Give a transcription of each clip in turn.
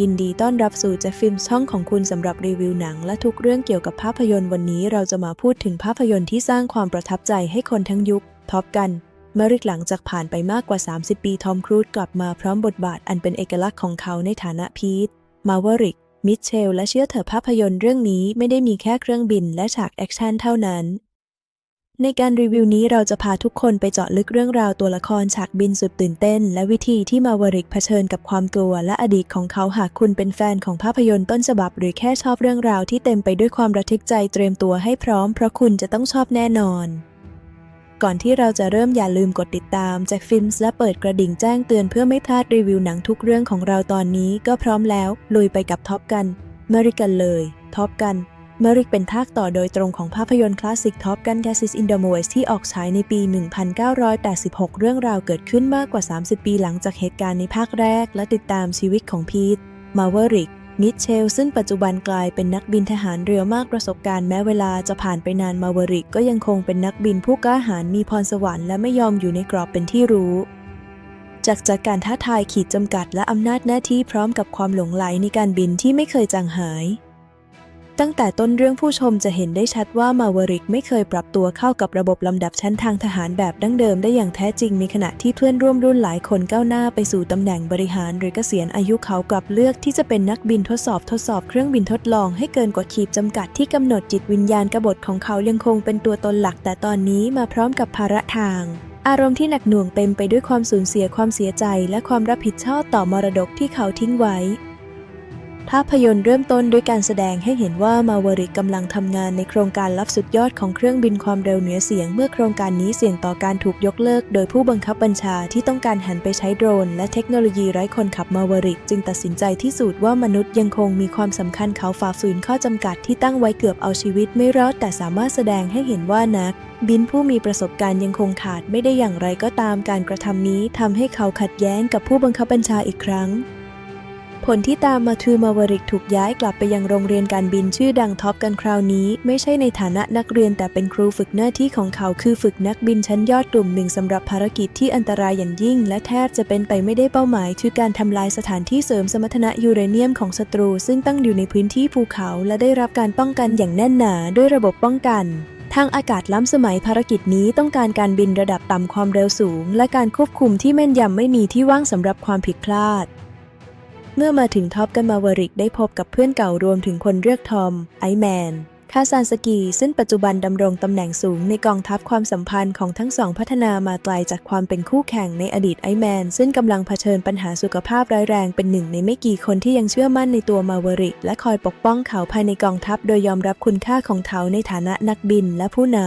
ยินดีต้อนรับสู่ j ฟิล์มช่องของคุณสำหรับรีวิวหนัง และทุกเรื่องเกี่ยวกับภาพยนตร์วันนี้เราจะมาพูดถึงภาพยนตร์ที่สร้างความประทับใจให้คนทั้งยุคท็อปกัน เมื่อริกหลังจากผ่านไปมากกว่า 30 ปีทอมครูซกลับมาพร้อมบทบาทอันเป็นเอกลักษณ์ของเขาในฐานะพีทมาวริกมิเชลและเชื่อเถอะภาพยนตร์เรื่องนี้ไม่ได้มีแค่เครื่องบินและฉากแอคชั่นเท่านั้น ในการรีวิวนี้เราจะพาทุกคนไปเจาะลึกเรื่องราวตัวละครฉากบินสุดตื่นเต้น และวิธีที่มาวริกเผชิญกับความกลัว และอดีตของเขาหากคุณเป็นแฟนของภาพยนตร์ต้นฉบับ หรือแค่ชอบเรื่องราวที่เต็มไปด้วยความระทึกใจเตรียมตัวให้พร้อม เพราะคุณจะต้องชอบแน่นอน ก่อนที่เราจะเริ่มอย่าลืมกดติดตามจากฟิล์มและเปิดกระดิ่งแจ้งเตือนเพื่อไม่พลาดรีวิวหนังทุกเรื่องของเราตอนนี้ก็พร้อมแล้วลุยไปกับท็อปกันเมริกันเลยท็อปกัน เมริกเป็นภาคต่อโดยตรงของภาพยนตร์คลาสสิกท็อปกัน g a s ิ s in the m o v ที่ออกฉายในปี 1986 เรื่องราวเกิดขึ้นมากกว่า 30 ปีหลังจากเหตุการณ์ในภาคแรก และติดตามชีวิตของพีทมาเวริกมิเชล ซึ่งปัจจุบันกลายเป็นนักบินทหารเรือมากประสบการณ์แม้เวลาจะผ่านไปนานมาเวริกก็ยังคงเป็นนักบินผู้กล้าหาญมีพรสวรรค์และไม่ยอมอยู่ในกรอบเป็นที่รู้จากจากการท้าทายขีดจำกัดและอำนาจหน้าที่พร้อมกับความหลงไหลในการบินที่ไม่เคยจางหาย ตั้งแต่ต้นเรื่องผู้ชมจะเห็นได้ชัดว่ามาวริกไม่เคยปรับตัวเข้ากับระบบลำดับชั้นทางทหารแบบดั้งเดิมได้อย่างแท้จริงในขณะที่เพื่อนร่วมรุ่นหลายคนก้าวหน้าไปสู่ตำแหน่งบริหารหรือเกษียณอายุเขากลับเลือกที่จะเป็นนักบินทดสอบทดสอบเครื่องบินทดลองให้เกินกว่าขีดจำกัดที่กำหนดจิตวิญญาณกบฏของเขายังคงเป็นตัวตนหลัก แต่ตอนนี้มาพร้อมกับภาระทางอารมณ์ที่หนักหน่วงเต็มไปด้วยความสูญเสียความเสียใจ และความรับผิดชอบต่อมรดกที่เขาทิ้งไว้ ภาพยนตร์เริ่มต้นด้วยการแสดงให้เห็นว่ามาวริกกำลังทำงานในโครงการลับสุดยอดของเครื่องบินความเร็วเหนือเสียง เมื่อโครงการนี้เสี่ยงต่อการถูกยกเลิก โดยผู้บังคับบัญชาที่ต้องการหันไปใช้โดรน และเทคโนโลยีไร้คนขับมาวริก จึงตัดสินใจที่สุดว่ามนุษย์ยังคงมีความสำคัญเขาฝ่าฝืนข้อจำกัดที่ตั้งไว้เกือบเอาชีวิตไม่รอดแต่สามารถแสดงให้เห็นว่านักบินผู้มีประสบการณ์ยังคงขาดไม่ได้อย่างไรก็ตามการกระทำนี้ทำให้เขาขัดแย้งกับผู้บังคับบัญชาอีกครั้ง ผลที่ตามมาคือมาวริกถูกย้ายกลับไปยังโรงเรียนการบินชื่อดังท็อปกันคราวนี้ ไม่ใช่ในฐานะนักเรียนแต่เป็นครูฝึกหน้าที่ของเขาคือฝึกนักบินชั้นยอดกลุ่มหนึ่งสำหรับภารกิจที่อันตรายอย่างยิ่ง และแทบจะเป็นไปไม่ได้เป้าหมาย คือการทำลายสถานที่เสริมสมรรถนะยูเรเนียมของศัตรู ซึ่งตั้งอยู่ในพื้นที่ภูเขาและได้รับการป้องกันอย่างแน่นหนาด้วยระบบป้องกันทางอากาศล้ำสมัยภารกิจนี้ต้องการการบินระดับต่ำความเร็วสูง และการควบคุมที่แม่นยำไม่มีที่ว่างสำหรับความผิดพลาด เมื่อมาถึงท็อปกันมาวริกได้พบกับเพื่อนเก่ารวมถึงคนเรียกทอม ไอแมน คาซานสกี ซึ่งปัจจุบันดำรงตำแหน่งสูงในกองทัพความสัมพันธ์ของทั้งสองพัฒนามาไกลจากความเป็นคู่แข่งในอดีตไอแมน ซึ่งกำลังเผชิญปัญหาสุขภาพร้ายแรงเป็นหนึ่งในไม่กี่คนที่ยังเชื่อมั่นในตัวมาวริก และคอยปกป้องเขาภายในกองทัพ โดยยอมรับคุณค่าของเขาในฐานะนักบินและผู้น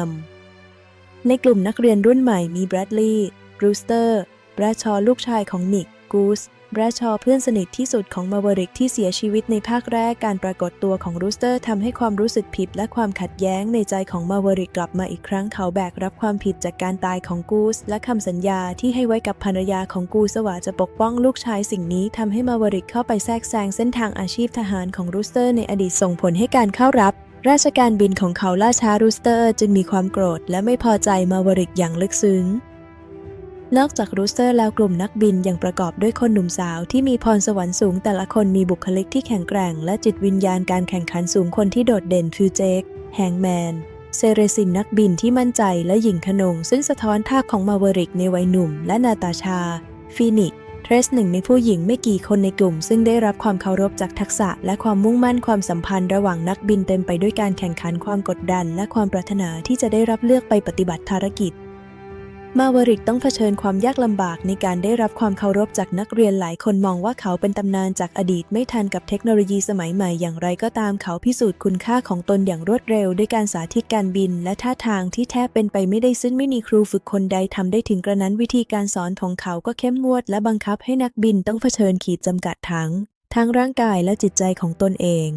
ำในกลุ่มนักเรียนรุ่นใหม่มีแบรดลีย์บรูสเตอร์แบรดชอลูกชายของนิกกูส แบรชอเพื่อนสนิทที่สุดของมาเวริกที่เสียชีวิตในภาคแรกการปรากฏตัวของรูสเตอร์ทำให้ความรู้สึกผิดและความขัดแย้งในใจของมาเวริกกลับมาอีกครั้งเขาแบกรับความผิดจากการตายของกูส และคำสัญญาที่ให้ไว้กับภรรยาของกูสว่าจะปกป้องลูกชายสิ่งนี้ทำให้มาเวริกเข้าไปแทรกแซงเส้นทางอาชีพทหารของรูสเตอร์ในอดีตส่งผลให้การเข้ารับราชการบินของเขาล่าช้ารูสเตอร์ จึงมีความโกรธและไม่พอใจมาวริกอย่างลึกซึ้ง นอกจากรูสเตอร์แล้วกลุ่มนักบินยังประกอบด้วยคนหนุ่มสาวที่มีพรสวรรค์สูงแต่ละคนมีบุคลิกที่แข็งแกร่ง และจิตวิญญาณการแข่งขันสูงคนที่โดดเด่นคือเจคแฮงแมนเซเรซินนักบินที่มั่นใจและหญิงขนง ซึ่งสะท้อนท่าของมาวริกในวัยหนุ่ม และนาตาชา ฟีนิกเทรสหนึ่งในผู้หญิงไม่กี่คนในกลุ่ม ซึ่งได้รับความเคารพจากทักษะ และความมุ่งมั่นความสัมพันธ์ระหว่างนักบินเต็มไปด้วยการแข่งขันความกดดัน และความปรารถนาที่จะได้รับเลือกไปปฏิบัติภารกิจ มาวริกต้องเผชิญความยากลำบากในการได้รับความเคารพจากนักเรียนหลายคนมองว่าเขาเป็นตำนานจากอดีตไม่ทันกับเทคโนโลยีสมัยใหม่อย่างไรก็ตามเขาพิสูจน์คุณค่าของตนอย่างรวดเร็ว ด้วยการสาธิตการบิน และท่าทางที่แทบเป็นไปไม่ได้ซึ่งไม่มีครูฝึกคนใดทำได้ถึงกระนั้นวิธีการสอนของเขาก็เข้มงวด และบังคับให้นักบินต้องเผชิญขีดจำกัดทั้งทั้งร่างกายและจิตใจของตนเอง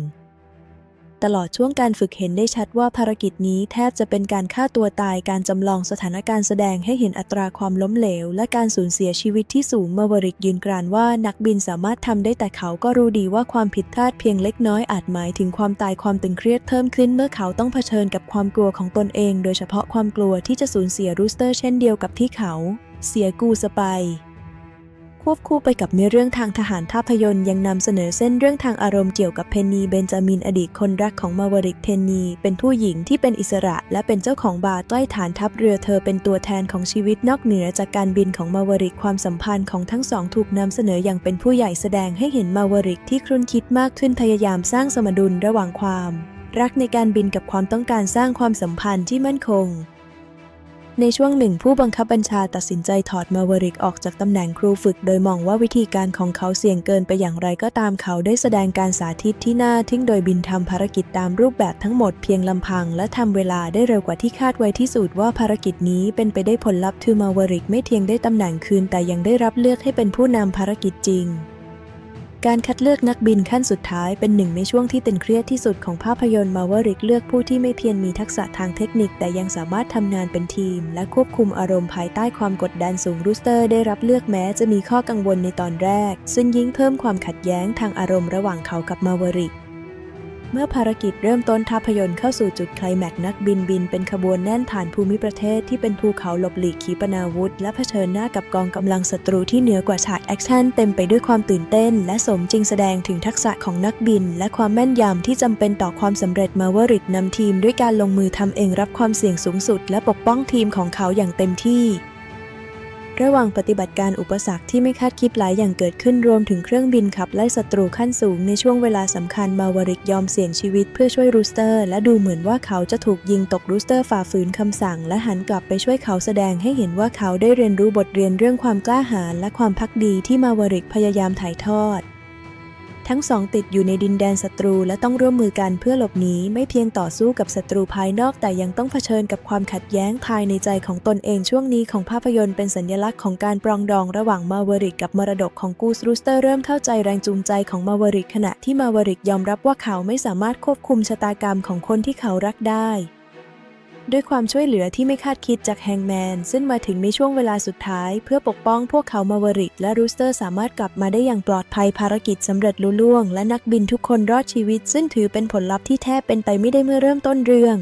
ตลอดช่วงการฝึกเห็นได้ชัดว่าภารกิจนี้แทบจะเป็นการฆ่าตัวตายการจำลองสถานการณ์แสดงให้เห็นอัตราความล้มเหลว และการสูญเสียชีวิตที่สูงเมาวริกยืนกรานว่านักบินสามารถทำได้แต่เขาก็รู้ดีว่าความผิดพลาดเพียงเล็กน้อยอาจหมายถึงความตายความตึงเครียดเพิ่มขึ้นเมื่อเขาต้องเผชิญกับความกลัวของตนเอง โดยเฉพาะความกลัวที่จะสูญเสียรูสเตอร์เช่นเดียวกับที่เขา เสียกูสไป ควบคู่ไปกับเนื้อเรื่องทางทหารภาพยนตร์ยังนำเสนอเส้นเรื่องทางอารมณ์เกี่ยวกับเพนนีเบนจามินอดีตคนรักของมาวริกเทนนีเป็นผู้หญิงที่เป็นอิสระและเป็นเจ้าของบาร์ใต้ฐานทัพเรือเธอเป็นตัวแทนของชีวิตนอกเหนือจากการบินของมาวริกความสัมพันธ์ของทั้งสองถูกนำเสนออย่างเป็นผู้ใหญ่แสดงให้เห็นมาวริกที่ครุ่นคิดมากขึ้นพยายามสร้างสมดุลระหว่างความ รักในการบินกับความต้องการสร้างความสัมพันธ์ที่มั่นคง ในช่วงหนึ่งผู้บังคับบัญชาตัดสินใจถอดมาวริกออกจากตำแหน่งครูฝึก โดยมองว่าวิธีการของเขาเสี่ยงเกินไปอย่างไรก็ตามเขาได้แสดงการสาธิตที่น่าทึ่งโดยบินทำภารกิจตามรูปแบบทั้งหมดเพียงลำพัง และทำเวลาได้เร็วกว่าที่คาดไว้ที่สุดว่าภารกิจนี้เป็นไปได้ผลลัพธ์คือมาวริกไม่เพียงได้ตำแหน่งคืนแต่ยังได้รับเลือกให้เป็นผู้นำภารกิจจริง การคัดเลือกนักบินขั้นสุดท้ายเป็นหนึ่งในช่วงที่ตึงเครียดที่สุดของภาพยนตร์มาวริกเลือกผู้ที่ไม่เพียงมีทักษะทางเทคนิคแต่ยังสามารถทำงานเป็นทีม และควบคุมอารมณ์ภายใต้ความกดดันสูงรูสเตอร์ได้รับเลือกแม้จะมีข้อกังวลในตอนแรก ซึ่งยิ่งเพิ่มความขัดแย้งทางอารมณ์ระหว่างเขากับมาวริก เมื่อภารกิจเริ่มต้นภาพยนต์เข้าสู่จุดไคลแม็กนักบินบินเป็นขบวนแน่นฐานภูมิประเทศที่เป็นภูเขาหลบหลีกขีปนาวุธ และเผชิญหน้ากับกองกำลังศัตรูที่เหนือกว่าฉากแอคชั่นเต็มไปด้วยความตื่นเต้น และสมจริงแสดงถึงทักษะของนักบิน และความแม่นยำที่จำเป็นต่อความสำเร็จมาวริดนำทีม ด้วยการลงมือทำเองรับความเสี่ยงสูงสุด และปกป้องทีมของเขาอย่างเต็มที่ ระหว่างปฏิบัติการอุปสรรคที่ไม่คาดคิดหลายอย่างเกิดขึ้นรวมถึงเครื่องบินขับไล่ศัตรูขั้นสูงในช่วงเวลาสำคัญมาวริกยอมเสี่ยงชีวิตเพื่อช่วยรูสเตอร์ และดูเหมือนว่าเขาจะถูกยิงตกรูสเตอร์ฝ่าฝืนคำสั่ง และหันกลับไปช่วยเขาแสดงให้เห็นว่าเขาได้เรียนรู้บทเรียนเรื่องความกล้าหาญและความพักดีที่มาวริกพยายามถ่ายทอด ทั้งสองติดอยู่ในดินแดนศัตรูและต้องร่วมมือกันเพื่อหลบหนีไม่เพียงต่อสู้กับศัตรูภายนอก แต่ยังต้องเผชิญกับความขัดแย้งภายในใจของตนเองช่วงนี้ของภาพยนตร์เป็นสัญลักษณ์ของการปรองดองระหว่างมาวริกกับมรดกของกูสรูสเตอร์เริ่มเข้าใจแรงจูงใจของมาวริกขณะที่มาวริกยอมรับว่าเขาไม่สามารถควบคุมชะตากรรมของคนที่เขารักได้ ด้วยความช่วยเหลือที่ไม่คาดคิดจากแฮงแมน ซึ่งมาถึงในช่วงเวลาสุดท้าย เพื่อปกป้องพวกเขามาวริกและรูสเตอร์สามารถกลับมาได้อย่างปลอดภัยภารกิจสำเร็จลุล่วง และนักบินทุกคนรอดชีวิต ซึ่งถือเป็นผลลัพธ์ที่แทบเป็นไปไม่ได้เมื่อเริ่มต้นเรื่อง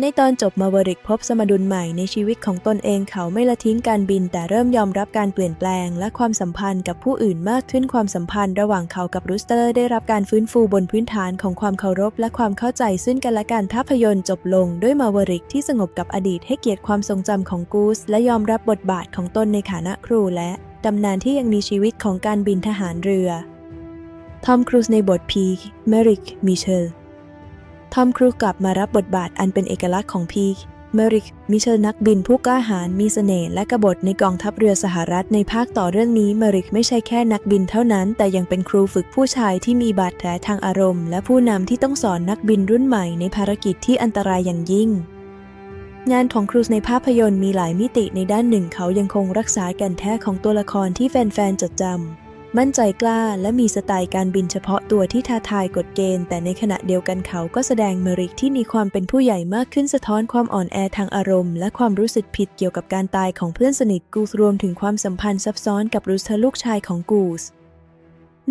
ในตอนจบมาเวริกพบสมดุลใหม่ในชีวิตของตนเองเขาไม่ละทิ้งการบิน แต่เริ่มยอมรับการเปลี่ยนแปลง และความสัมพันธ์กับผู้อื่นมากขึ้นความสัมพันธ์ระหว่างเขากับรูสเตอร์ ได้รับการฟื้นฟูบนพื้นฐานของความเคารพ และความเข้าใจซึ่งกันและกันภาพยนตร์จบลง ด้วยมาเวริกที่สงบกับอดีตให้เกียรติความทรงจำของกูสและยอมรับบทบาทของตนในฐานะครูและตำนานที่ยังมีชีวิตของการบินทหารเรือทอมครูซในบทพีเมริกมิเชล ทอมครูกลับมารับบทบาทอันเป็นเอกลักษณ์ของพีคเมริก มิเชลนักบินผู้กล้าหาญมีเสน่ห์และกบฏในกองทัพเรือสหรัฐในภาคต่อเรื่องนี้เมริกไม่ใช่แค่นักบินเท่านั้น แต่ยังเป็นครูฝึกผู้ชายที่มีบาดแผลทางอารมณ์ และผู้นำที่ต้องสอนนักบินรุ่นใหม่ในภารกิจที่อันตรายอย่างยิ่ง งานของครูในภาพยนตร์มีหลายมิติในด้านหนึ่งเขายังคงรักษาแกันแท้ของตัวละครที่แฟนๆจดจำ มั่นใจกล้าและมีสไตล์การบินเฉพาะตัวที่ท้าทายกฎเกณฑ์ แต่ในขณะเดียวกันเขาก็แสดงเมริกที่มีความเป็นผู้ใหญ่มากขึ้นสะท้อนความอ่อนแอทางอารมณ์ และความรู้สึกผิดเกี่ยวกับการตายของเพื่อนสนิทกูสรวมถึงความสัมพันธ์ซับซ้อนกับรูสเธอลูกชายของกูส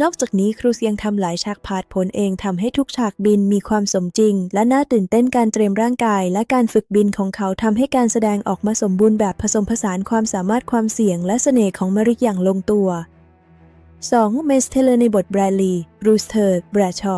นอกจากนี้ครูเซียงทำหลายฉากผาดผลเองทำให้ทุกฉากบินมีความสมจริง และน่าตื่นเต้นการเตรียมร่างกาย และการฝึกบินของเขาทำให้การแสดงออกมาสมบูรณ์แบบผสมผสานความสามารถความเสี่ยง และเสน่ห์ของมริกอย่างลงตัว 2. เมสเทเลอร์ในบทแบรดลีย์รูสเทอร์แบรชอ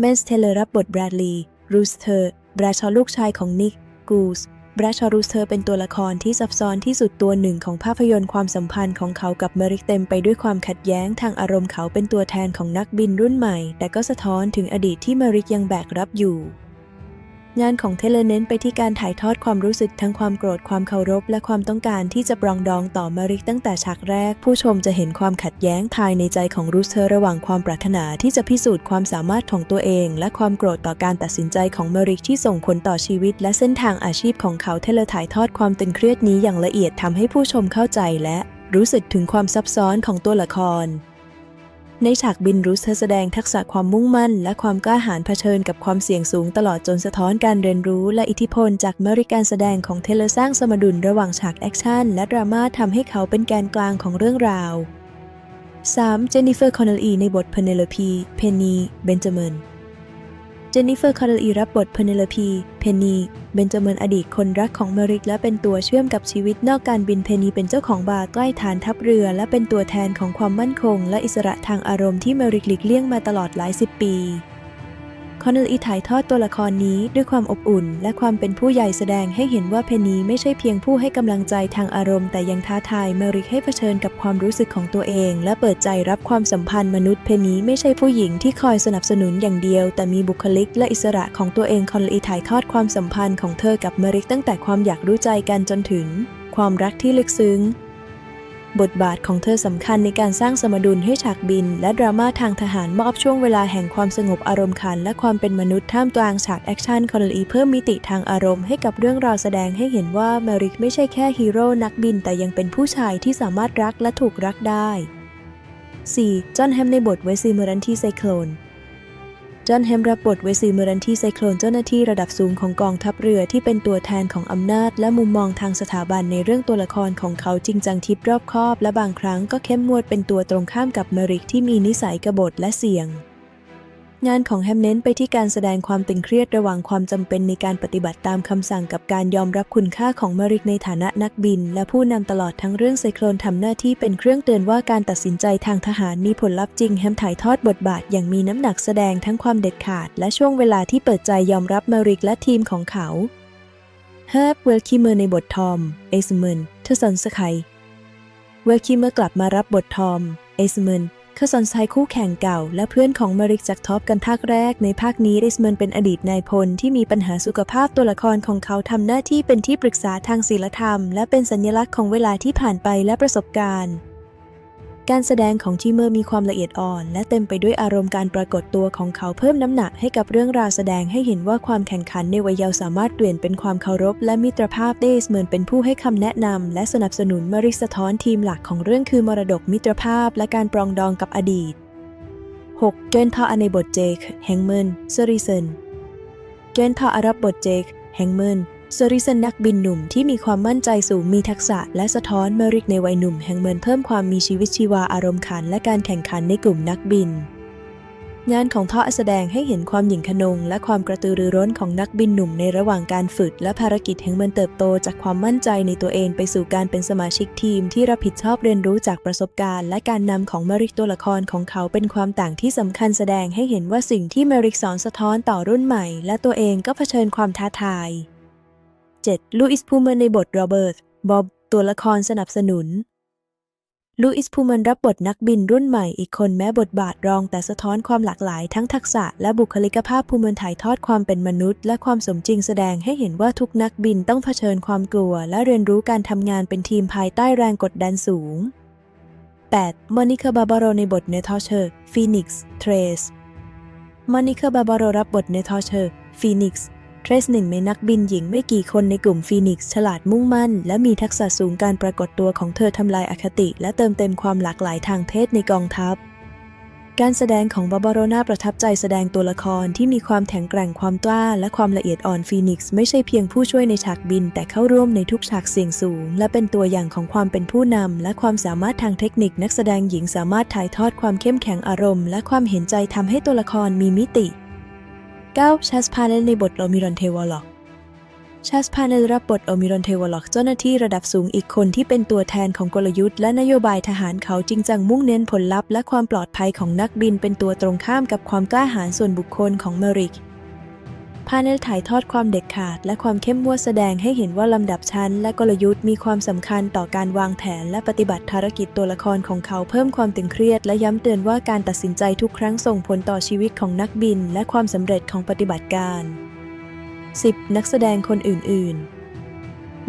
เมสเทเลอร์รับบทแบรดลีย์รูสเทอร์แบรชอลูกชายของนิกกูสแบรชอรูสเทอร์เป็นตัวละครที่ซับซ้อนที่สุดตัวหนึ่งของภาพยนตร์ความสัมพันธ์ของเขากับเมริกเต็มไปด้วยความขัดแย้งทางอารมณ์เขาเป็นตัวแทนของนักบินรุ่นใหม่ แต่ก็สะท้อนถึงอดีตที่เมริกยังแบกรับอยู่ งานของเทเลเน้นไปที่การถ่ายทอดความรู้สึกทั้งความโกรธความเคารพ และความต้องการที่จะปรองดองต่อมาริกตั้งแต่ฉากแรก ผู้ชมจะเห็นความขัดแย้งภายในใจของรูสเธอร์ระหว่างความปรารถนาที่จะพิสูจน์ความสามารถของตัวเอง และความโกรธต่อการตัดสินใจของมาริกที่ส่งผลต่อชีวิต และเส้นทางอาชีพของเขาเทเลถ่ายทอดความตึงเครียดนี้อย่างละเอียดทำให้ผู้ชมเข้าใจและรู้สึกถึงความซับซ้อนของตัวละคร ในฉากบินรูสเธอแสดงทักษะความมุ่งมั่น และความกล้าหาญเผชิญกับความเสี่ยงสูงตลอดจนสะท้อนการเรียนรู้และอิทธิพลจากเมริการแสดงของเทเลสร้างสมดุลระหว่างฉากแอคชั่นและดราม่าทำให้เขาเป็นแกนกลางของเรื่องราว 3. เจนนิเฟอร์ คอนเนลลีในบทเพเนโลพี เพนนี เบนจามิน เจนนิเฟอร์ คาร์ลีรับบทเพเนลพี เพนนี เบนจามินอดีตคนรักของเมริกและเป็นตัวเชื่อมกับชีวิตนอกการบินเพนนีเป็นเจ้าของบาร์ใกล้ฐานทัพเรือ และเป็นตัวแทนของความมั่นคง และอิสระทางอารมณ์ที่เมริกหลีกเลี่ยงมาตลอดหลายสิบปี คอนเนลอีถ่ายทอดตัวละครนี้ด้วยความอบอุ่น และความเป็นผู้ใหญ่แสดงให้เห็นว่าเพนนีไม่ใช่เพียงผู้ให้กำลังใจทางอารมณ์แต่ยังท้าทายเมริกให้เผชิญกับความรู้สึกของตัวเอง และเปิดใจรับความสัมพันธ์มนุษย์เพนนีไม่ใช่ผู้หญิงที่คอยสนับสนุนอย่างเดียว แต่มีบุคลิกและอิสระของตัวเองคอนเนลอีถ่ายทอดความสัมพันธ์ของเธอกับเมริกตั้งแต่ความอยากรู้ใจกันจนถึง ความรักที่ลึกซึ้ง บทบาทของเธอสำคัญในการสร้างสมดุลให้ฉากบิน และดราม่าทางทหารมอบช่วงเวลาแห่งความสงบอารมณ์ขัน และความเป็นมนุษย์ท่ามกลางฉากแอคชั่นคอนลีเพิ่มมิติทางอารมณ์ให้กับเรื่องราวแสดงให้เห็นว่าเมริกไม่ใช่แค่ฮีโร่นักบิน แต่ยังเป็นผู้ชายที่สามารถรักและถูกรักได้ 4. จอห์นแฮมในบทเวซีเมอรันทีไซโคลน จอห์นแฮมรับบทเวซีเมอรันทีไซโคลนเจ้าหน้าที่ระดับสูงของกองทัพเรือที่เป็นตัวแทนของอำนาจ และมุมมองทางสถาบันในเรื่องตัวละครของเขาจริงจังทิพรอบคอบ และบางครั้งก็เข้มงวดเป็นตัวตรงข้ามกับเมริกที่มีนิสัยกบฏและเสี่ยง งานของแฮมเน้นไปที่การแสดงความตึงเครียดระหว่างความจำเป็นในการปฏิบัติตามคำสั่งกับการยอมรับคุณค่าของเมริกในฐานะนักบิน และผู้นำตลอดทั้งเรื่องไซโคลนทำหน้าที่เป็นเครื่องเตือนว่าการตัดสินใจทางทหารมีผลลัพธ์จริงแฮมถ่ายทอดบทบาทอย่างมีน้ำหนักแสดงทั้งความเด็ดขาด และช่วงเวลาที่เปิดใจยอมรับเมริกและทีมของเขาเฮิร์บเวลคิเมอร์ในบททอมเอสเมนเทสันสไคเวลคิเมอร์กลับมารับบททอมเอสเมน คาสอนไซคู่แข่งเก่า และเพื่อนของมาริกจากท็อปกันภาคแรกในภาคนี้ริสเมนเป็นอดีตนายพลที่มีปัญหาสุขภาพตัวละครของเขาทำหน้าที่เป็นที่ปรึกษาทางศีลธรรม และเป็นสัญลักษณ์ของเวลาที่ผ่านไปและประสบการณ์ การแสดงของทีเมอร์มีความละเอียดอ่อน และเต็มไปด้วยอารมณ์การปรากฏตัวของเขาเพิ่มน้ำหนักให้กับเรื่องราวแสดงให้เห็นว่าความแข่งขันในวัยเยาว์สามารถเปลี่ยนเป็นความเคารพ และมิตรภาพเดสเมนเป็นผู้ให้คำแนะนำและสนับสนุนเมริสะท้อนทีมหลักของเรื่องคือมรดกมิตรภาพ และการปรองดองกับอดีต 6. เจนทอในบทเจคแฮงเมนเซริเซนเจนทออารับบทเจคแฮงเมน เซริเซนนักบินหนุ่มที่มีความมั่นใจสูงมีทักษะ และสะท้อนเมริกในวัยหนุ่มแฮงเมนเพิ่มความมีชีวิตชีวาอารมณ์ขัน และการแข่งขันในกลุ่มนักบิน งานของท่อแสดงให้เห็นความหยิ่งขนง และความกระตือรือร้นของนักบินหนุ่มในระหว่างการฝึก และภารกิจแห่งมันเติบโตจากความมั่นใจในตัวเองไปสู่การเป็นสมาชิกทีม ที่รับผิดชอบเรียนรู้จากประสบการณ์ และการนำของเมริกตัวละครของเขาเป็นความต่างที่สำคัญแสดงให้เห็นว่าสิ่งที่เมริกสอนสะท้อนต่อรุ่นใหม่ และตัวเองก็เผชิญความท้าทาย 7. ลูอิสพูเมนในบทโรเบิร์ต บ๊อบตัวละครสนับสนุน ลูอิสพูแมนรับบทนักบินรุ่นใหม่อีกคนแม้บทบาทรองแต่สะท้อนความหลากหลายทั้งทักษะและบุคลิกภาพพูแมนถ่ายทอดความเป็นมนุษย์ และความสมจริงแสดงให้เห็นว่าทุกนักบินต้องเผชิญความกลัว และเรียนรู้การทำงานเป็นทีมภายใต้แรงกดดันสูง 8. มอนิคาบาบาโรในบทเนทอเชอร์ฟีนิกซ์เทรสมอนิคาบาบาโรรับบทเนทอเชอร์ฟีนิกซ์ เทรสหนึ่งในนักบินหญิงไม่กี่คนในกลุ่มฟีนิกซ์ฉลาดมุ่งมั่น และมีทักษะสูงการปรากฏตัวของเธอทำลายอคติ และเติมเต็มความหลากหลายทางเพศในกองทัพ การแสดงของบาบาโรนาประทับใจแสดงตัวละครที่มีความแข็งแกร่งความกล้า และความละเอียดอ่อนฟีนิกซ์ไม่ใช่เพียงผู้ช่วยในฉากบิน แต่เข้าร่วมในทุกฉากเสี่ยงสูง และเป็นตัวอย่างของความเป็นผู้นำและความสามารถทางเทคนิคนักแสดงหญิงสามารถถ่ายทอดความเข้มแข็งอารมณ์ และความเห็นใจทำให้ตัวละครมีมิติ 9. ชัสพาเลนในบทโอมิรอนเทวอลล็อกชาสพาเนลรับบทโอมิรอนเทวอลล็อกเจ้าหน้าที่ระดับสูงอีกคนที่เป็นตัวแทนของกลยุทธ์และนโยบายทหารเขาจริงจังมุ่งเน้นผลลัพธ์และความปลอดภัยของนักบินเป็นตัวตรงข้ามกับความกล้าหาญส่วนบุคคลของเมริก พาเนลถ่ายทอดความเด็ดขาด และความเข้มงวดแสดงให้เห็นว่าลำดับชั้น และกลยุทธ์มีความสำคัญต่อการวางแผน และปฏิบัติภารกิจตัวละครของเขาเพิ่มความตึงเครียด และย้ำเตือนว่าการตัดสินใจทุกครั้งส่งผลต่อชีวิตของนักบิน และความสำเร็จของปฏิบัติการ 10. นักแสดงคนอื่น ๆ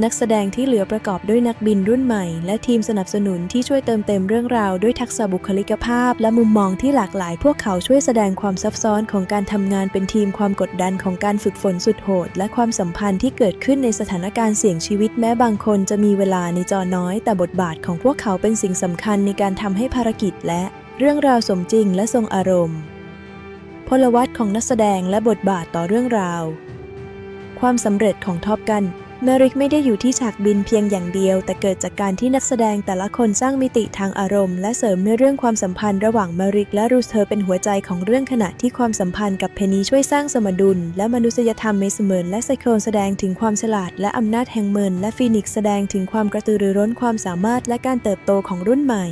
นักแสดงที่เหลือประกอบด้วยนักบินรุ่นใหม่ และทีมสนับสนุนที่ช่วยเติมเต็มเรื่องราวด้วยทักษะบุคลิกภาพ และมุมมองที่หลากหลาย พวกเขาช่วยแสดงความซับซ้อนของการทำงานเป็นทีมความกดดันของการฝึกฝนสุดโหด และความสัมพันธ์ที่เกิดขึ้นในสถานการณ์เสี่ยงชีวิตแม้บางคนจะมีเวลาในจอน้อย แต่บทบาทของพวกเขาเป็นสิ่งสำคัญในการทำให้ภารกิจ และเรื่องราวสมจริงและทรงอารมณ์ พลวัตของนักแสดงและบทบาทต่อเรื่องราว ความสำเร็จของท็อปกัน เมริกไม่ได้อยู่ที่ฉากบินเพียงอย่างเดียว แต่เกิดจากการที่นักแสดงแต่ละคนสร้างมิติทางอารมณ์ และเสริมในเรื่องความสัมพันธ์ระหว่างเมริกและรูสเธอเป็นหัวใจของเรื่องขณะที่ความสัมพันธ์กับเพนนีช่วยสร้างสมดุล และมนุษยธรรมเมสเมิร์นและไซโครนแสดงถึงความฉลาด และอำนาจแห่งเมิร์นและฟีนิกซ์แสดงถึงความกระตือรือร้นความสามารถและการเติบโตของรุ่นใหม่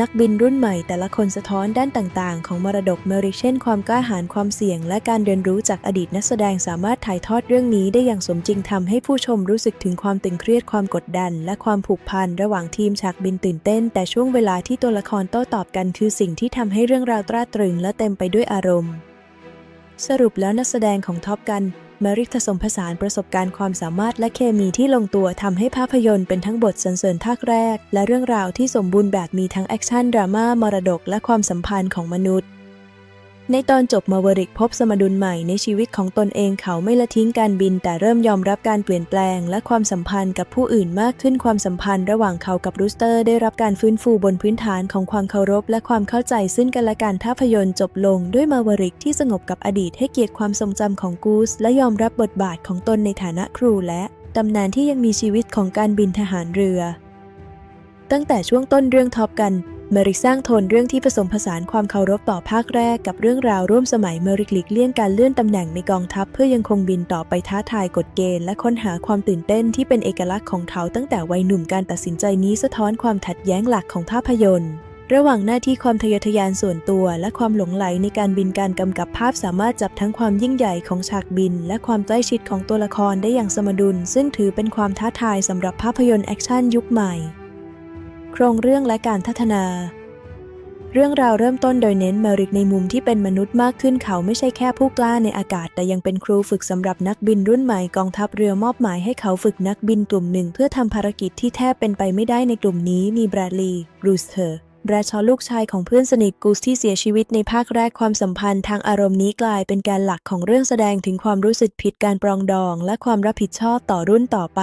นักบินรุ่นใหม่แต่ละคนสะท้อนด้านต่างๆ ของมรดกเมริกเช่นความกล้าหาญความเสี่ยง และการเรียนรู้จากอดีตนักแสดงสามารถถ่ายทอดเรื่องนี้ได้อย่างสมจริงทำให้ผู้ชมรู้สึกถึงความตึงเครียดความกดดัน และความผูกพันระหว่างทีมฉากบินตื่นเต้น แต่ช่วงเวลาที่ตัวละครโต้ตอบกันคือสิ่งที่ทำให้เรื่องราวตราตรึง และเต็มไปด้วยอารมณ์ สรุปแล้วนักแสดงของท็อปกัน มาริกผสมผสานประสบการณ์ความสามารถและเคมีที่ลงตัวทำให้ภาพยนตร์เป็นทั้งบทสรรเสริญภาคแรก และเรื่องราวที่สมบูรณ์แบบมีทั้งแอคชั่นดราม่ามรดกและความสัมพันธ์ของมนุษย์ ในตอนจบมาวริกพบสมดุลใหม่ในชีวิตของตนเองเขาไม่ละทิ้งการบิน แต่เริ่มยอมรับการเปลี่ยนแปลง และความสัมพันธ์กับผู้อื่นมากขึ้นความสัมพันธ์ระหว่างเขากับรูสเตอร์ ได้รับการฟื้นฟูบนพื้นฐานของความเคารพ และความเข้าใจซึ่งกันและกันภาพยนตร์จบลงด้วยมาวริกที่สงบกับอดีตให้เกียรติความทรงจำของกูส และยอมรับบทบาทของตนในฐานะครูและตำนานที่ยังมีชีวิตของการบินทหารเรือ ตั้งแต่ช่วงต้นเรื่องท็อปกัน เมริกสร้างโทนเรื่องที่ผสมผสานความเคารพต่อภาคแรกกับเรื่องราวร่วมสมัยเมริกหลีกเลี่ยงการเลื่อนตำแหน่งในกองทัพเพื่อยังคงบินต่อไปท้าทายกฎเกณฑ์และค้นหาความตื่นเต้นที่เป็นเอกลักษณ์ของเขาตั้งแต่วัยหนุ่มการตัดสินใจนี้สะท้อนความขัดแย้งหลักของภาพยนตร์ ระหว่างหน้าที่ความทะเยอทะยานส่วนตัว และความหลงไหลในการบินการกำกับภาพสามารถจับทั้งความยิ่งใหญ่ของฉากบิน และความใกล้ชิดของตัวละครได้อย่างสมดุล ซึ่งถือเป็นความท้าทายสำหรับภาพยนตร์แอคชั่นยุคใหม่ ครงเรื่องและการพัฒนา เรื่องราวเริ่มต้นโดยเน้นเมริกในมุมที่เป็นมนุษย์มากขึ้นเขาไม่ใช่แค่ผู้กล้าในอากาศ แต่ยังเป็นครูฝึกสำหรับนักบินรุ่นใหม่กองทัพเรือมอบหมายให้เขาฝึกนักบินกลุ่มหนึ่ง เพื่อทำภารกิจที่แทบเป็นไปไม่ได้ในกลุ่มนี้มีแบรดลีย์รูสเธอร์แบรชอว์ลูกชายของเพื่อนสนิทกูสที่เสียชีวิตในภาคแรกความสัมพันธ์ทางอารมณ์นี้กลายเป็นการหลักของเรื่องแสดงถึงความรู้สึกผิดการปรองดอง และความรับผิดชอบต่อรุ่นต่อไป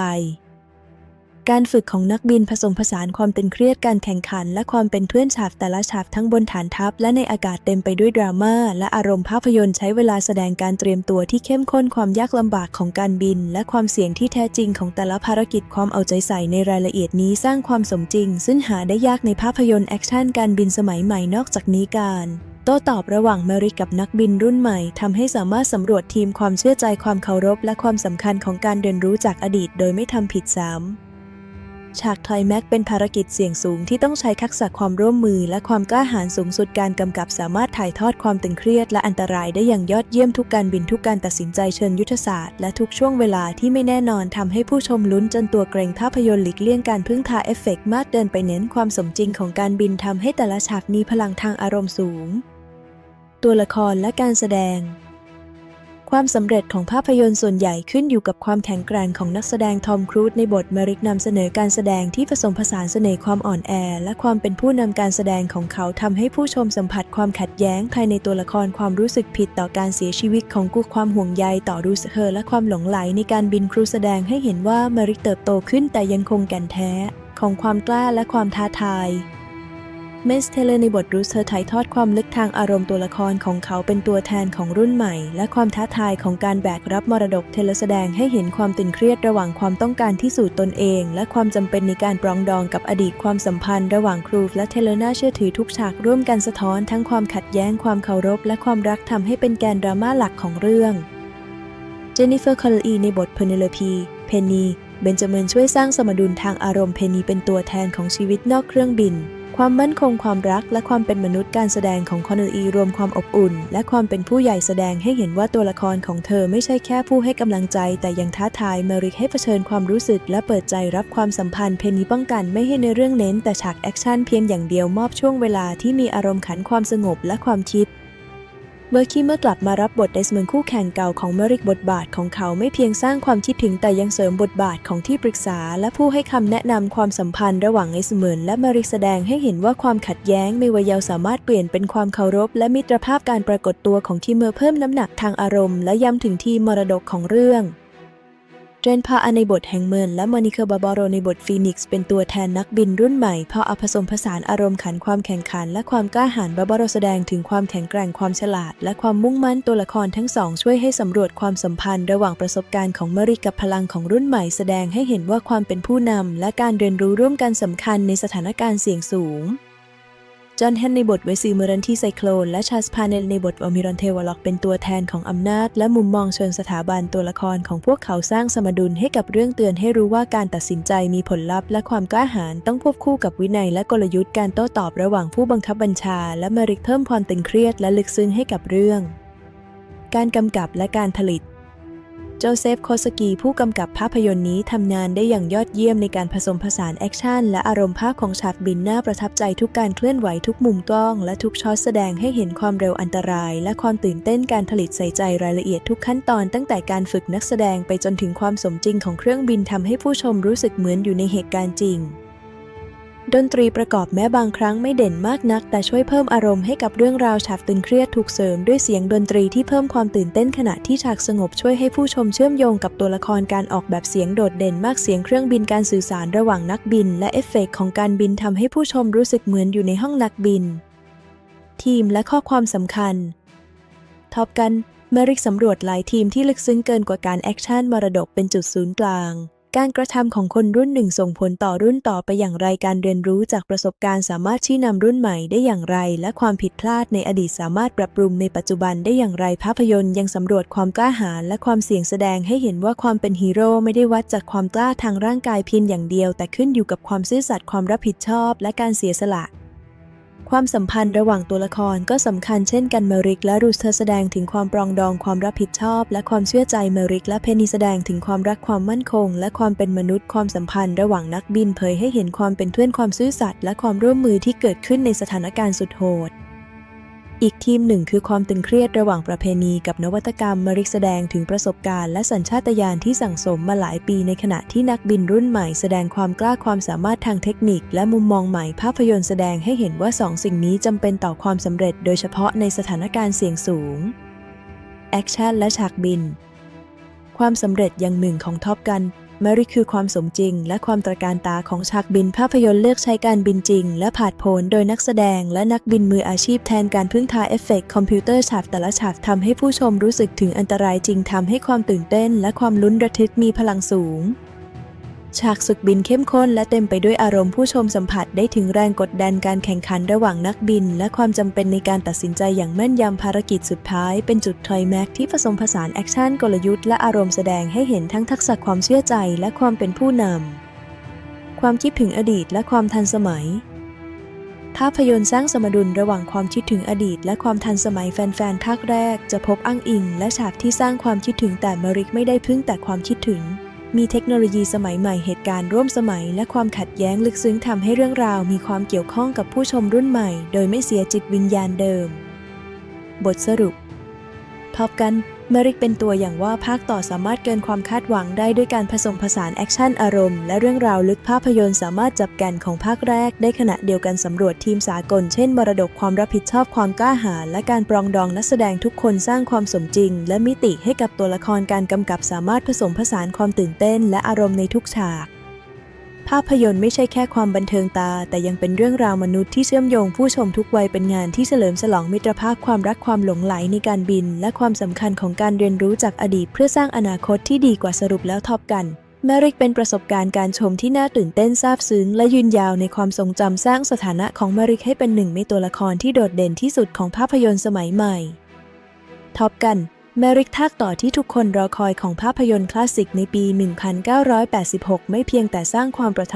การฝึกของนักบินผสมผสานความตึงเครียดการแข่งขัน และความเป็นเพื่อนฉากแต่ละฉากทั้งบนฐานทัพ และในอากาศเต็มไปด้วยดราม่าและอารมณ์ภาพยนตร์ใช้เวลาแสดงการเตรียมตัวที่เข้มข้นความยากลำบากของการบิน และความเสี่ยงที่แท้จริงของแต่ละภารกิจความเอาใจใส่ในรายละเอียดนี้สร้างความสมจริง ซึ่งหาได้ยากในภาพยนตร์แอคชั่นการบินสมัยใหม่นอกจากนี้การโต้ตอบระหว่างเมริกกับนักบินรุ่นใหม่ทำให้สามารถสำรวจทีมความเชื่อใจความเคารพ และความสำคัญของการเรียนรู้จากอดีต โดยไม่ทำผิดซ้ำ ฉากไทยแม็กเป็นภารกิจเสี่ยงสูงที่ต้องใช้ทักษะความร่วมมือ และความกล้าหาญสูงสุดการกำกับสามารถถ่ายทอดความตึงเครียด และอันตรายได้อย่างยอดเยี่ยมทุกการบินทุกการตัดสินใจเชิญยุทธศาสตร์และทุกช่วงเวลาที่ไม่แน่นอนทำให้ผู้ชมลุ้นจนตัวเกรงภาพยนตร์หลีกเลี่ยงการพึ่งพาเอฟเฟกต์มากเดินไปเน้นความสมจริงของการบินทำให้แต่ละฉากมีพลังทางอารมณ์สูง ตัวละครและการแสดง ความสำเร็จของภาพยนตร์ส่วนใหญ่ขึ้นอยู่กับความแข็งแกร่งของนักแสดงทอมครูซในบทเมริกนำเสนอการแสดงที่ผสมผสานเสน่ห์ความอ่อนแอ และความเป็นผู้นำการแสดงของเขาทำให้ผู้ชมสัมผัสความขัดแย้ง ภายในตัวละครความรู้สึกผิดต่อการเสียชีวิตของกูความห่วงใยต่อรูสเฮอร์และความหลงไหลในการบินครูแสดงให้เห็นว่าเมริกเติบโตขึ้นแต่ยังคงแก่นแท้ ของความกล้าและความท้าทาย เมสเทเลในบทรูสเธอถ่ายทอดความลึกทางอารมณ์ตัวละครของเขาเป็นตัวแทนของรุ่นใหม่ และความท้าทายของการแบกรับมรดกเทเลแสดงให้เห็นความตึงเครียดระหว่างความต้องการที่สู่ตนเอง และความจำเป็นในการปรองดองกับอดีตความสัมพันธ์ระหว่างครูและเทเลน่าเชื่อถือทุกฉากร่วมกันสะท้อนทั้งความขัดแย้งความเคารพ และความรักทำให้เป็นแกนดราม่าหลักของเรื่องเจนนิเฟอร์คอลลีในบทเพเนโลพีเพนนีเบนจามินช่วยสร้างสมดุลทางอารมณ์เพนนีเป็นตัวแทนของชีวิตนอกเครื่องบิน ความมั่นคงความรักและความเป็นมนุษย์การแสดงของคอนเนลอีรวมความอบอุ่น และความเป็นผู้ใหญ่แสดงให้เห็นว่าตัวละครของเธอไม่ใช่แค่ผู้ให้กำลังใจ แต่ยังท้าทายเมริกให้เผชิญความรู้สึก และเปิดใจรับความสัมพันธ์เพนนีป้องกันไม่ให้ในเรื่องเน้นแต่ฉากแอคชั่นเพียงอย่างเดียวมอบช่วงเวลาที่มีอารมณ์ขันความสงบและความคิด เมื่อคีเมื่อกลับมารับบทเดสมอนคู่แข่งเก่าของเมริกบทบาทของเขาไม่เพียงสร้างความคิดถึงแต่ยังเสริมบทบาทของที่ปรึกษา และผู้ให้คำแนะนำความสัมพันธ์ระหว่างเอสมอนและเมริกแสดงให้เห็นว่าความขัดแย้งไม่วัยเยาวสามารถเปลี่ยนเป็นความเคารพ และมิตรภาพการปรากฏตัวของทีเมอร์เพิ่มน้ำหนักทางอารมณ์และย้ำถึงทีมมรดกของเรื่อง เจนพาอาในบทแห่งเมินและมอนิเคอร์บาบาโรในบทฟีนิกซ์เป็นตัวแทนนักบินรุ่นใหม่พอเอาผสมผสานอารมณ์ขันความแข่งขัน และความกล้าหาญบาบาโรแสดงถึงความแข็งแกร่งความฉลาด และความมุ่งมั่นตัวละครทั้งสองช่วยให้สำรวจความสัมพันธ์ ระหว่างประสบการณ์ของเมริกับพลังของรุ่นใหม่แสดงให้เห็นว่าความเป็นผู้นำและการเรียนรู้ร่วมกันสำคัญในสถานการณ์เสี่ยงสูง จอห์นแฮนในบทเวซีเมรันที่ไซโคลนและชาสพาเนลในบทอมิรอนเทวล็อกเป็นตัวแทนของอำนาจ และมุมมองเชิงสถาบันตัวละครของพวกเขาสร้างสมดุลให้กับเรื่องเตือนให้รู้ว่าการตัดสินใจมีผลลัพธ์และความกล้าหาญต้องควบคู่กับวินัยและกลยุทธ์การโต้ตอบระหว่างผู้บังคับบัญชา และเมริกเพิ่มความตึงเครียดและลึกซึ้งให้กับเรื่อง การกำกับและการผลิต โจเซฟโคสกีผู้กำกับภาพยนตร์นี้ทำงานได้อย่างยอดเยี่ยมในการผสมผสานแอคชั่น และอารมณ์ภาพของฉากบินน่าประทับใจทุกการเคลื่อนไหวทุกมุมกล้อง และทุกช็อตแสดงให้เห็นความเร็วอันตราย และความตื่นเต้นการผลิตใส่ใจรายละเอียดทุกขั้นตอนตั้งแต่การฝึกนักแสดงไปจนถึงความสมจริงของเครื่องบินทำให้ผู้ชมรู้สึกเหมือนอยู่ในเหตุการณ์จริง ดนตรีประกอบแม้บางครั้งไม่เด่นมากนัก แต่ช่วยเพิ่มอารมณ์ให้กับเรื่องราวฉากตึงเครียดถูกเสริมด้วยเสียงดนตรีที่เพิ่มความตื่นเต้นขณะที่ฉากสงบช่วยให้ผู้ชมเชื่อมโยงกับตัวละครการออกแบบเสียงโดดเด่นมากเสียงเครื่องบินการสื่อสารระหว่างนักบิน และเอฟเฟกต์ของการบินทำให้ผู้ชมรู้สึกเหมือนอยู่ในห้องนักบิน ทีมและข้อความสำคัญท็อปกันเมริกสำรวจหลายทีมที่ลึกซึ้งเกินกว่าการแอคชั่นมรดกเป็นจุดศูนย์กลาง การกระทำของคนรุ่นหนึ่งส่งผลต่อรุ่นต่อไปอย่างไรการเรียนรู้จากประสบการณ์สามารถชี้นำรุ่นใหม่ได้อย่างไร และความผิดพลาดในอดีตสามารถปรับปรุงในปัจจุบันได้อย่างไรภาพยนตร์ยังสำรวจความกล้าหาญและความเสี่ยงแสดงให้เห็นว่าความเป็นฮีโร่ไม่ได้วัดจากความกล้าทางร่างกายเพียงอย่างเดียว แต่ขึ้นอยู่กับความซื่อสัตย์ความรับผิดชอบ และการเสียสละ ความสัมพันธ์ระหว่างตัวละครก็สำคัญเช่นกันเมริกและรูสเธอแสดงถึงความปรองดองความรับผิดชอบ และความเชื่อใจเมริกและเพนนีแสดงถึงความรักความมั่นคง และความเป็นมนุษย์ความสัมพันธ์ระหว่างนักบินเผยให้เห็นความเป็นเพื่อนความซื่อสัตย์และความร่วมมือที่เกิดขึ้นในสถานการณ์สุดโหด อีกทีมหนึ่งคือความตึงเครียดระหว่างประเพณีกับนวัตกรรมมาริกแสดงถึงประสบการณ์และสัญชาตญาณที่สั่งสมมาหลายปีในขณะที่นักบินรุ่นใหม่แสดงความกล้าความสามารถทางเทคนิค และมุมมองใหม่ภาพยนตร์แสดงให้เห็นว่าสองสิ่งนี้จำเป็นต่อความสำเร็จโดยเฉพาะในสถานการณ์เสี่ยงสูงแอคชั่นและฉากบิน ความสำเร็จอย่างหนึ่งของท็อปกัน มาริคือความสมจริง และความตระการตาของฉากบินภาพยนตร์เลือกใช้การบินจริง และผาดโผนโดยนักแสดง และนักบินมืออาชีพแทนการพึ่งทาเอฟเฟกต์คอมพิวเตอร์ฉากแต่ละฉากทำให้ผู้ชมรู้สึกถึงอันตรายจริงทำให้ความตื่นเต้น และความลุ้นระทึกมีพลังสูง ฉากศึกบินเข้มข้นและเต็มไปด้วยอารมณ์ผู้ชมสัมผัสได้ถึงแรงกดดันการแข่งขันระหว่างนักบิน และความจำเป็นในการตัดสินใจอย่างแม่นยำภารกิจสุดท้าย เป็นจุดไคลแม็กที่ผสมผสานแอคชั่นกลยุทธ์และอารมณ์แสดงให้เห็นทั้งทักษะความเชื่อใจและความเป็นผู้นำความคิดถึงอดีตและความทันสมัย ภาพยนตร์สร้างสมดุลระหว่างความคิดถึงอดีต และความทันสมัยแฟนๆภาคแรก จะพบอ้างอิง และฉากที่สร้างความคิดถึงแต่มาริกไม่ได้พึ่งแต่ความคิดถึง มีเทคโนโลยีสมัยใหม่เหตุการณ์ร่วมสมัย และความขัดแย้งลึกซึ้งทำให้เรื่องราวมีความเกี่ยวข้องกับผู้ชมรุ่นใหม่ โดยไม่เสียจิตวิญญาณเดิม บทสรุปท็อปกัน เมริกเป็นตัวอย่างว่าภาคต่อสามารถเกินความคาดหวังได้ด้วยการผสมผสานแอคชั่นอารมณ์และเรื่องราวลึกภาพยนตร์สามารถจับแกนของภาคแรก ได้ขณะเดียวกันสำรวจทีมสากล เช่นมรดกความรับผิดชอบความกล้าหาญและการปรองดองนักแสดงทุกคนสร้างความสมจริง และมิติให้กับตัวละครการกำกับสามารถผสมผสานความตื่นเต้น และอารมณ์ในทุกฉาก ภาพยนตร์ไม่ใช่แค่ความบันเทิงตา แต่ยังเป็นเรื่องราวมนุษย์ที่เชื่อมโยงผู้ชมทุกวัยเป็นงานที่เฉลิมฉลองมิตรภาพความรักความหลงไหลในการบิน และความสำคัญของการเรียนรู้จากอดีต เพื่อสร้างอนาคตที่ดีกว่าสรุปแล้วทอบกันแมริกเป็นประสบการณ์การชมที่น่าตื่นเต้นซาบซึ้งและยืนยาวในความทรงจำสร้างสถานะของแมริกให้เป็นหนึ่งในตัวละครที่โดดเด่นที่สุดของภาพยนตร์สมัยใหม่ท็อปกัน แมริกทากต่อที่ทุกคนรอคอยของภาพยนตร์คลาสสิกในปี 1986 ไม่เพียงแต่สร้างความประทับ